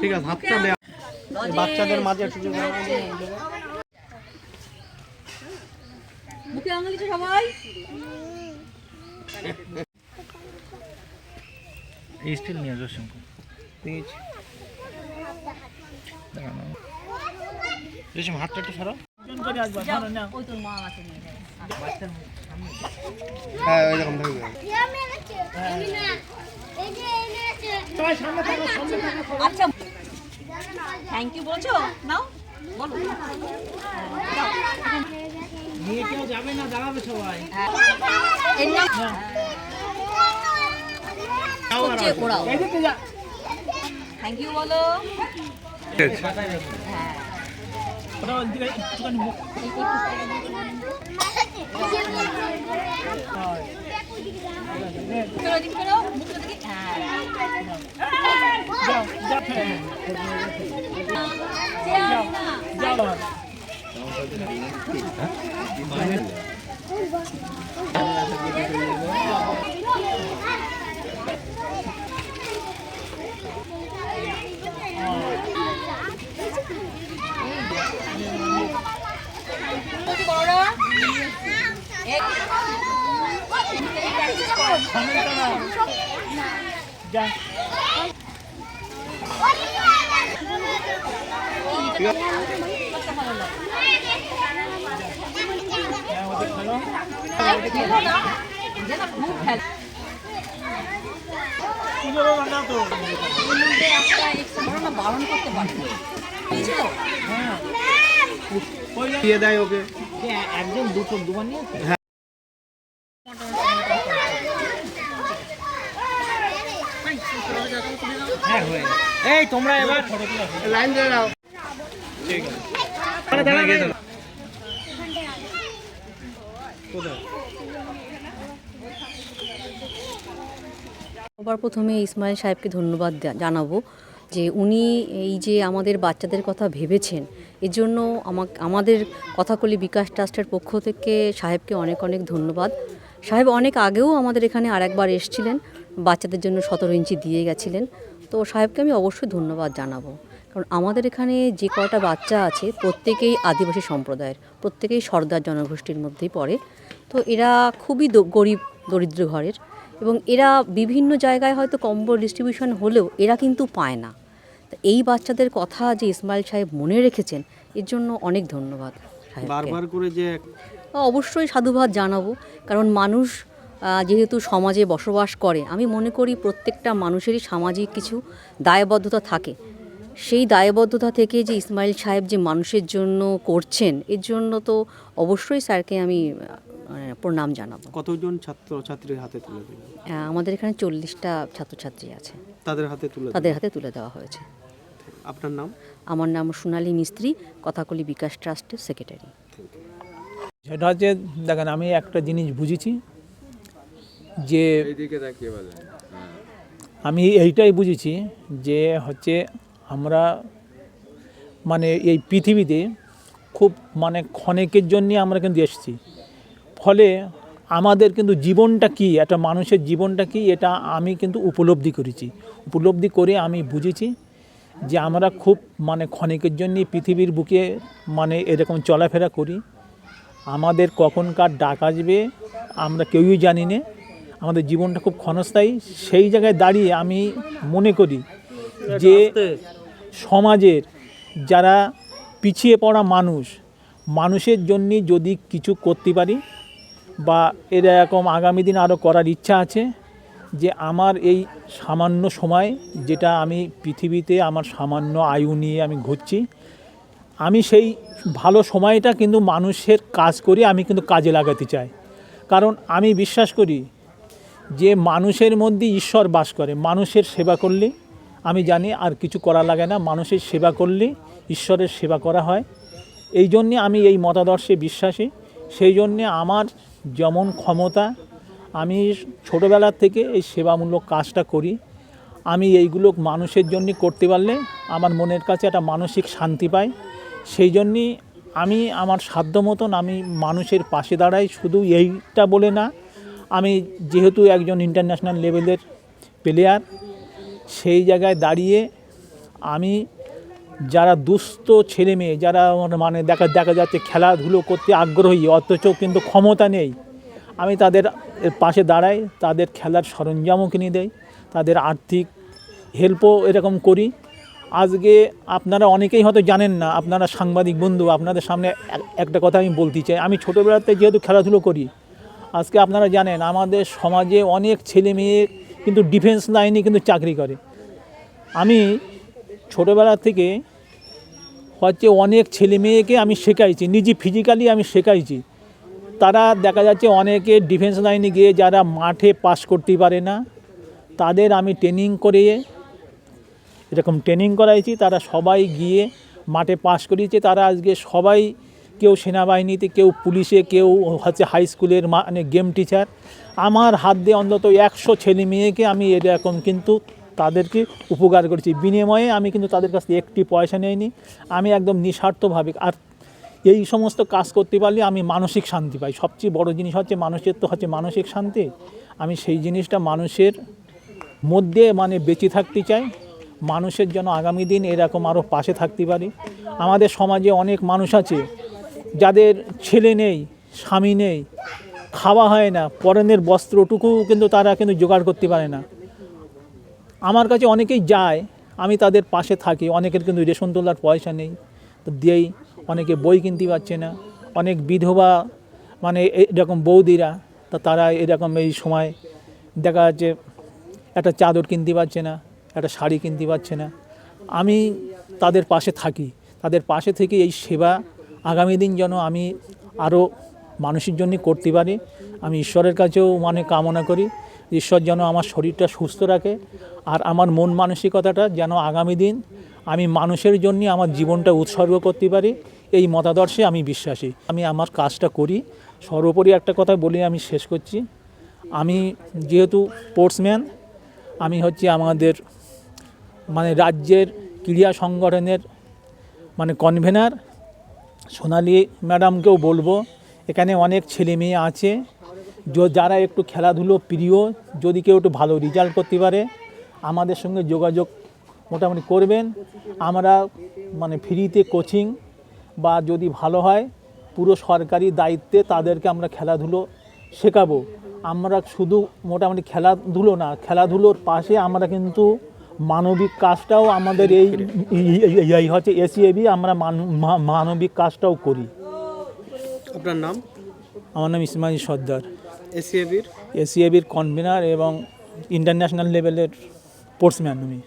ঠিক আছে হাতটা দেয়া বাচ্চাদের মাঝে একটু মুখে আঙুল সবাই। স্টিল নিয়ে পেয়েছি। দেখানো রেশম হাতটা একটু সরাও হ্যাঁ ওই থ্যাংক ইউ বলছো নাও যাবে না দাঁড়াবে সবাই থ্যাংক ইউ বলো। হ্যাঁ চলো দিকে করো মুখটা দিকে হ্যাঁ বলছি বড়রা এক খেলো না যেন মুখ খেল এর মধ্যে একটা এক্সট্রা বড় না বারণ করতে পারে দিয়ে দেয় ওকে একদম দুটো দুবার নিয়ে এই, তোমরা এবার লাইন ধরে নাও। আছে। সবার প্রথমে ইসমাইল সাহেবকে ধন্যবাদ জানাব যে উনি এই যে আমাদের বাচ্চাদের কথা ভেবেছেন, এর জন্য আমাদের কথাকলি বিকাশ ট্রাস্টের পক্ষ থেকে সাহেবকে অনেক অনেক ধন্যবাদ। সাহেব অনেক আগেও আমাদের এখানে আরেকবার এসেছিলেন, বাচ্চাদের জন্য সতেরো ইঞ্চি দিয়ে গেছিলেন। তো সাহেবকে আমি অবশ্যই ধন্যবাদ জানাব। কারণ আমাদের এখানে যে কয়টা বাচ্চা আছে প্রত্যেকেই আদিবাসী সম্প্রদায়ের প্রত্যেকেই সর্দার জনগোষ্ঠীর মধ্যেই পড়ে। তো এরা খুবই গরিব দরিদ্র ঘরের এবং এরা বিভিন্ন জায়গায় হয়তো কম্বল ডিস্ট্রিবিউশন হলেও এরা কিন্তু পায় না। তা এই বাচ্চাদের কথা যে ইসমাইল সাহেব মনে রেখেছেন এর জন্য অনেক ধন্যবাদ। বারবার করে যে অবশ্যই সাধুবাদ জানাব কারণ মানুষ যেহেতু সমাজে বসবাস করে আমি মনে করি প্রত্যেকটা মানুষেরই সামাজিক কিছু দায়বদ্ধতা থাকে। সেই দায়বদ্ধতা থেকে যে ইসমাইল সাহেব যে মানুষের জন্য করছেন এর জন্য তো অবশ্যই স্যারকে আমি মানে প্রণাম জানাব। কতজন ছাত্র ছাত্রীর হাতে তুলে দিলেন? আমাদের এখানে চল্লিশটা ছাত্রছাত্রী আছে। তাদের হাতে তুলে তাদের হাতে তুলে দেওয়া হয়েছে। আপনার নাম? আমার নাম সোনালী মিস্ত্রি কথাকলি বিকাশ ট্রাস্টের সেক্রেটারি। সেটা হচ্ছে দেখেন আমি একটা জিনিস বুঝেছি যে আমি এইটাই বুঝেছি যে হচ্ছে আমরা মানে এই পৃথিবীতে খুব মানে ক্ষণেকের জন্যে আমরা কিন্তু এসেছি। ফলে আমাদের কিন্তু জীবনটা কি একটা মানুষের জীবনটা কি এটা আমি কিন্তু উপলব্ধি করেছি। উপলব্ধি করে আমি বুঝেছি যে আমরা খুব মানে ক্ষণিকের জন্যে পৃথিবীর বুকে মানে এরকম চলাফেরা করি। আমাদের কখনকার ডাক আসবে আমরা কেউই জানি না। আমাদের জীবনটা খুব ক্ষণস্থায়ী সেই জায়গায় দাঁড়িয়ে আমি মনে করি যে সমাজের যারা পিছিয়ে পড়া মানুষ মানুষের জন্য যদি কিছু করতে পারি বা এরকম আগামী দিন আরও করার ইচ্ছা আছে যে আমার এই সামান্য সময় যেটা আমি পৃথিবীতে আমার সামান্য আয়ু নিয়ে আমি ঘুরছি আমি সেই ভালো সময়টা কিন্তু মানুষের কাজ করে আমি কিন্তু কাজে লাগাতে চাই। কারণ আমি বিশ্বাস করি যে মানুষের মধ্যে ঈশ্বর বাস করে, মানুষের সেবা করলে, আমি জানি আর কিছু করা লাগে না, মানুষের সেবা করলে ঈশ্বরের সেবা করা হয়। এই জন্যে আমি এই মতাদর্শে বিশ্বাসী। সেই জন্যে আমার যেমন ক্ষমতা, আমি ছোটোবেলার থেকে এই সেবামূলক কাজটা করি। আমি এইগুলো মানুষের জন্য করতে পারলে আমার মনের কাছে একটা মানসিক শান্তি পাই। সেই জন্যই আমি আমার সাধ্য মতন আমি মানুষের পাশে দাঁড়াই, শুধু এইটা বলে না আমি যেহেতু একজন ইন্টারন্যাশনাল লেভেলের প্লেয়ার সেই জায়গায় দাঁড়িয়ে আমি যারা দুস্থ ছেলে মেয়ে, যারা মানে দেখা দেখা যাচ্ছে খেলাধুলো করতে আগ্রহী, অথচ কিন্তু ক্ষমতা নেই, আমি তাদের পাশে দাঁড়াই, তাদের খেলার সরঞ্জামও কিনে দেয় তাদের আর্থিক হেল্পও এরকম করি। আজকে আপনারা অনেকেই হয়তো জানেন না, আপনারা সাংবাদিক বন্ধু, আপনাদের সামনে এক- একটা কথা আমি বলতে চাই। আমি ছোটোবেলাতে যেহেতু খেলাধুলো করি আজকে আপনারা জানেন, আমাদের সমাজে অনেক ছেলে মেয়ে কিন্তু ডিফেন্স লাইনে কিন্তু চাকরি করে। আমি ছোটোবেলা থেকে হচ্ছে অনেক ছেলে মেয়েকে আমি শেখাইছি, নিজে ফিজিক্যালি আমি শেখাইছি। তারা দেখা যাচ্ছে অনেকে ডিফেন্স লাইনে গিয়ে যারা মাঠে পাস করতে পারে না, তাদের আমি ট্রেনিং করে এরকম ট্রেনিং করাইছি, তারা সবাই গিয়ে মাঠে পাস করিয়েছে, তারা আজকে সবাই কেউ সেনাবাহিনীতে, কেউ পুলিশে, কেউ হচ্ছে হাই স্কুলের মানে গেম টিচার আমার হাত দিয়ে অন্তত একশো ছেলে মেয়েকে আমি এরকম কিন্তু তাদেরকে উপকার করেছি। বিনিময়ে আমি কিন্তু তাদের কাছ থেকে একটি পয়সা নেইনি। আমি একদম নিঃস্বার্থভাবে আর এই সমস্ত কাজ করতে পারলে আমি মানসিক শান্তি পাই। সবচেয়ে বড় জিনিস হচ্ছে মানুষের তো হচ্ছে মানসিক শান্তি। আমি সেই জিনিসটা মানুষের মধ্যে মানে বেঁচে থাকতে চাই। মানুষের জন্য আগামী দিন এরকম আরও পাশে থাকতে পারি। আমাদের সমাজে অনেক মানুষ আছে যাদের ছেলে নেই, স্বামী নেই, খাওয়া হয় না, পরনের বস্ত্রটুকু কিন্তু তারা কিন্তু জোগাড় করতে পারে না। আমার কাছে অনেকেই যায়, আমি তাদের পাশে থাকি, অনেকের কিন্তু রেশন তোলার পয়সা নেই, তো দিয়েই অনেকে বই কিনতে পারছে না। অনেক বিধবা মানে এরকম বৌদিরা, তা তারা এরকম এই সময় দেখা যাচ্ছে একটা চাদর কিনতে পারছে না, একটা শাড়ি কিনতে পারছে না। আমি তাদের পাশে থাকি, তাদের পাশে থেকে এই সেবা আগামী দিন যেন আমি আরও মানুষের জন্য করতে পারি। আমি ঈশ্বরের কাছেও মানে কামনা করি, ঈশ্বর যেন আমার শরীরটা সুস্থ রাখে আর আমার মন মানসিকতাটা যেন আগামী দিন আমি মানুষের জন্য আমার জীবনটা উৎসর্গ করতে পারি, এই মতাদর্শে আমি বিশ্বাসী। আমি আমার কাজটা করি। সর্বোপরি একটা কথা বলে, আমি শেষ করছি। আমি যেহেতু স্পোর্টসম্যান আমি হচ্ছে আমাদের মানে রাজ্যের ক্রীড়া সংগঠনের মানে কনভেনার সোনালি ম্যাডামকেও বলব, এখানে অনেক ছেলে মেয়ে আছে। যারা একটু খেলাধুলো প্রিয়, যদি কেউ একটু ভালো রেজাল্ট করতে পারে, আমাদের সঙ্গে যোগাযোগ মোটামুটি করবেন। আমরা মানে ফ্রিতে কোচিং বা যদি ভালো হয়, পুরো সরকারি দায়িত্বে তাদেরকে আমরা খেলাধুলো শেখাবো। আমরা শুধু মোটামুটি খেলাধুলো না, খেলাধুলোর পাশে আমরা কিন্তু মানবিক কাজটাও আমাদের এই এই- হচ্ছে এসিএবি আমরা মান- মানবিক কাজটাও করি। আপনার নাম? আমার নাম ইসমাইল সর্দার। এসিএবির? এসিএবির কনভেনার এবং ইন্টারন্যাশনাল লেভেলের স্পোর্টসম্যান আমি।